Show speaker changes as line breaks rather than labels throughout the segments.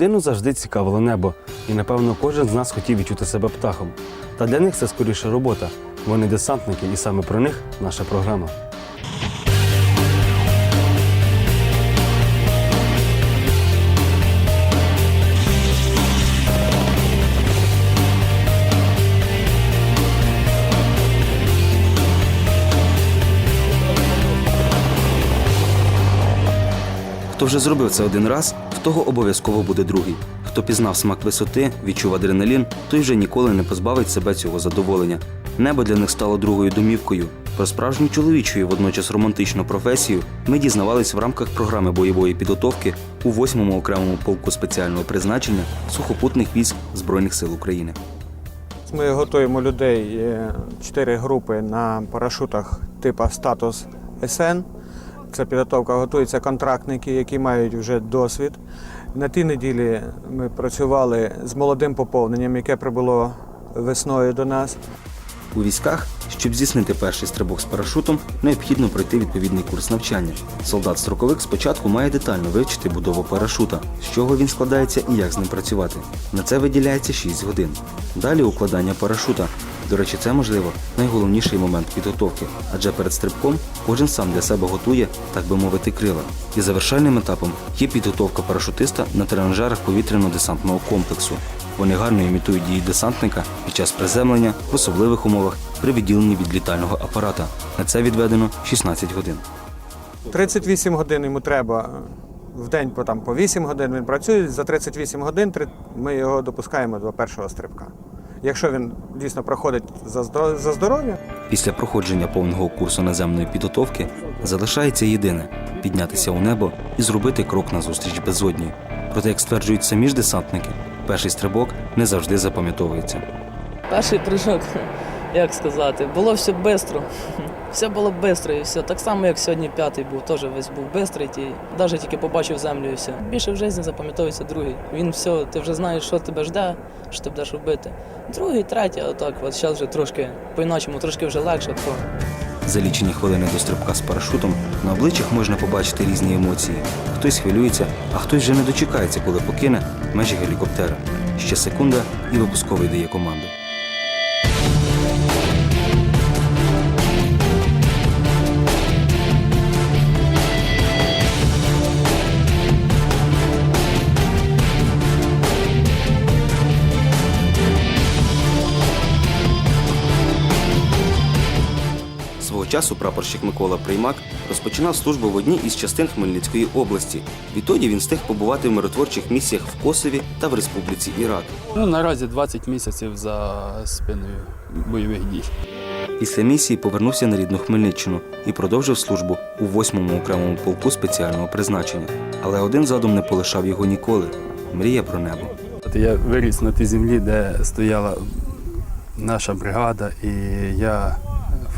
Людину завжди цікавило небо, і напевно кожен з нас хотів відчути себе птахом. Та для них це скоріше робота. Вони десантники, і саме про них наша програма.
Хто вже зробив це один раз, в того обов'язково буде другий. Хто пізнав смак висоти, відчув адреналін, той вже ніколи не позбавить себе цього задоволення. Небо для них стало другою домівкою. Про справжню чоловічу і водночас романтичну професію ми дізнавались в рамках програми бойової підготовки у 8-му окремому полку спеціального призначення сухопутних військ Збройних сил України.
Ми готуємо людей е, чотири групи на парашутах типу статус СН. Це підготовка готуються контрактники, які мають вже досвід. На тій неділі ми працювали з молодим поповненням, яке прибуло весною до нас.
У військах, щоб здійснити перший стрибок з парашутом, необхідно пройти відповідний курс навчання. Солдат-строковик спочатку має детально вивчити будову парашута, з чого він складається і як з ним працювати. На це виділяється 6 годин. Далі укладання парашута. До речі, це можливо найголовніший момент підготовки, адже перед стрибком кожен сам для себе готує, так би мовити, крила. І завершальним етапом є підготовка парашутиста на тренажерах повітряно-десантного комплексу. Вони гарно імітують дії десантника під час приземлення в особливих умовах при відділенні від літального апарата. На це відведено 16 годин.
38 годин йому треба в день по, там, по 8 годин він працює. За 38 годин ми його допускаємо до першого стрибка. Якщо він дійсно проходить за здоров'я, за здоров'я
Після проходження повного курсу наземної підготовки залишається єдине піднятися у небо і зробити крок назустріч безодні. Проте, як стверджують самі ж десантники, перший стрибок не завжди запам'ятовується.
Перший прыжок, як сказати, було все швидко. Все було швидко і все. Так само, як сьогодні п'ятий був, теж весь був швидкий. Навіть тільки побачив землю і все. Більше в житті запам'ятовується другий. Він все, ти вже знаєш, що тебе жде, що ти будеш робити. Другий, третій, отак, от зараз вже трошки по-іначому, трошки вже легше. То.
За лічені хвилини до стрибка з парашутом на обличчях можна побачити різні емоції. Хтось хвилюється, а хтось вже не дочекається, коли покине межі гелікоптера. Ще секунда, і випусковий дає команду. Часу прапорщик Микола Приймак розпочинав службу в одній із частин Хмельницької області. Відтоді він встиг побувати в миротворчих місіях в Косові та в Республіці Ірак.
Ну, наразі 20 місяців за спиною бойових дій.
Після місії повернувся на рідну Хмельниччину і продовжив службу у 8-му окремому полку спеціального призначення. Але один задум не полишав його ніколи мрія про небо.
От я виріс на тій землі, де стояла наша бригада, і я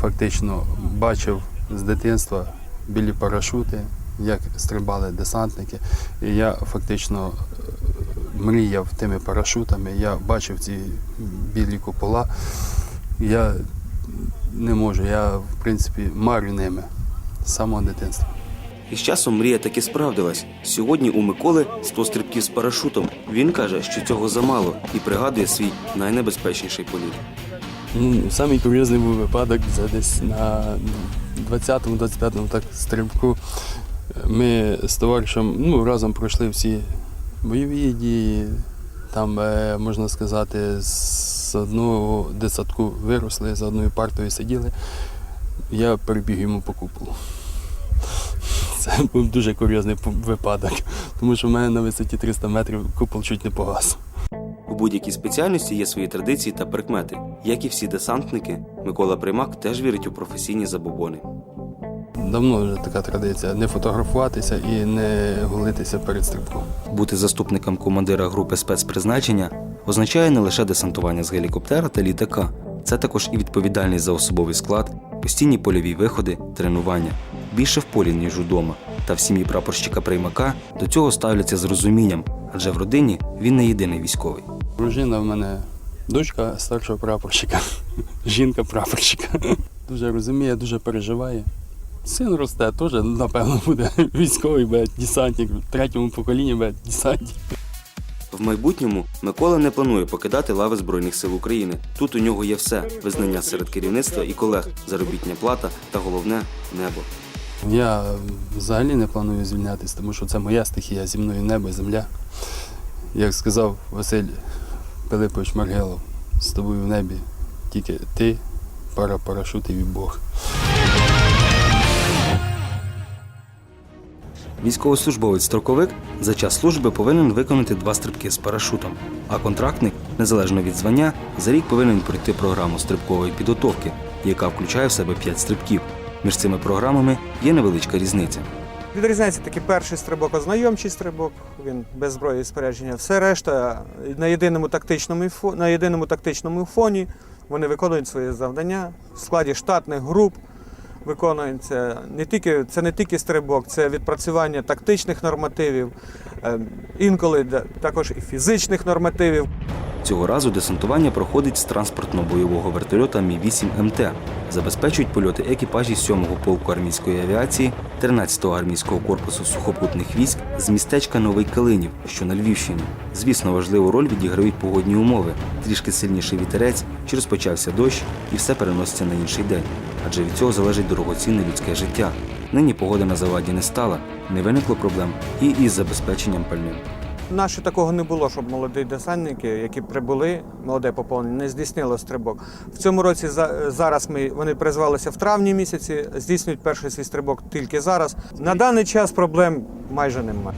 фактично бачив з дитинства білі парашути, як стрибали десантники. І я фактично е, мріяв тими парашутами. Я бачив ці білі купола. Я не можу, я в принципі марю ними з самого дитинства.
І з часом мрія таки справдилась. Сьогодні у Миколи 100 стрибків з парашутом. Він каже, що цього замало і пригадує свій найнебезпечніший політ.
Ну, самий курйозний був випадок це десь на 20-25 так стрибку. Ми з товаришем ну, разом пройшли всі бойові дії. Там, е, можна сказати, з одного десятку виросли, за одною партою сиділи. Я перебіг йому по куполу. Це був дуже курйозний випадок, тому що в мене на висоті 300 метрів купол чуть не погас.
У будь-якій спеціальності є свої традиції та прикмети. Як і всі десантники, Микола Примак теж вірить у професійні забобони.
Давно вже така традиція не фотографуватися і не голитися перед стрибком.
Бути заступником командира групи спецпризначення означає не лише десантування з гелікоптера та літака, це також і відповідальність за особовий склад, постійні польові виходи, тренування. Більше в полі, ніж удома. Та в сім'ї прапорщика приймака до цього ставляться з розумінням, адже в родині він не єдиний військовий.
Дружина в мене дочка старшого прапорщика, жінка прапорщика. Дуже розуміє, дуже переживає. Син росте, теж, напевно, буде військовий, буде десантник, в третьому поколінні буде десантник.
В майбутньому Микола не планує покидати лави Збройних сил України. Тут у нього є все: визнання серед керівництва і колег, заробітня плата та головне небо.
Я взагалі не планую звільнятися, тому що це моя стихія, зі мною небо, земля. Як сказав Василь Пилипович Маргелов, з тобою в небі тільки ти, пара парашутів і Бог.
Військовослужбовець-строковик за час служби повинен виконати два стрибки з парашутом, а контрактник, незалежно від звання, за рік повинен пройти програму стрибкової підготовки, яка включає в себе п'ять стрибків. Між цими програмами є невеличка різниця.
Відрізняється такий перший стрибок, ознайомчий стрибок, він без зброї і спорядження. Все решта на єдиному тактичному на єдиному тактичному фоні вони виконують свої завдання в складі штатних груп. Виконується не тільки це не тільки стрибок, це відпрацювання тактичних нормативів, е, інколи також і фізичних нормативів.
Цього разу десантування проходить з транспортно-бойового вертольота Мі-8 МТ. Забезпечують польоти екіпажі 7-го полку армійської авіації, 13-го армійського корпусу сухопутних військ з містечка Новий Калинів, що на Львівщині. Звісно, важливу роль відіграють погодні умови. Трішки сильніший вітерець, чи розпочався дощ, і все переноситься на інший день. Адже від цього залежить дорогоцінне людське життя. Нині погода на заваді не стала, не виникло проблем і із забезпеченням пальним.
Наше такого не було, щоб молоді десантники, які прибули, молоде поповнення, не здійснило стрибок. В цьому році за- зараз ми вони призвалися в травні місяці, здійснюють перший свій стрибок тільки зараз. На даний час проблем майже немає.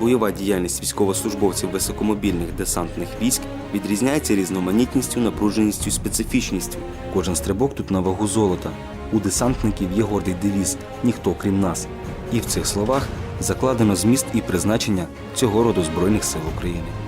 Бойова діяльність військовослужбовців високомобільних десантних військ відрізняється різноманітністю, напруженістю специфічністю. Кожен стрибок тут на вагу золота. У десантників є гордий девіз ніхто крім нас. І в цих словах закладено зміст і призначення цього роду Збройних сил України.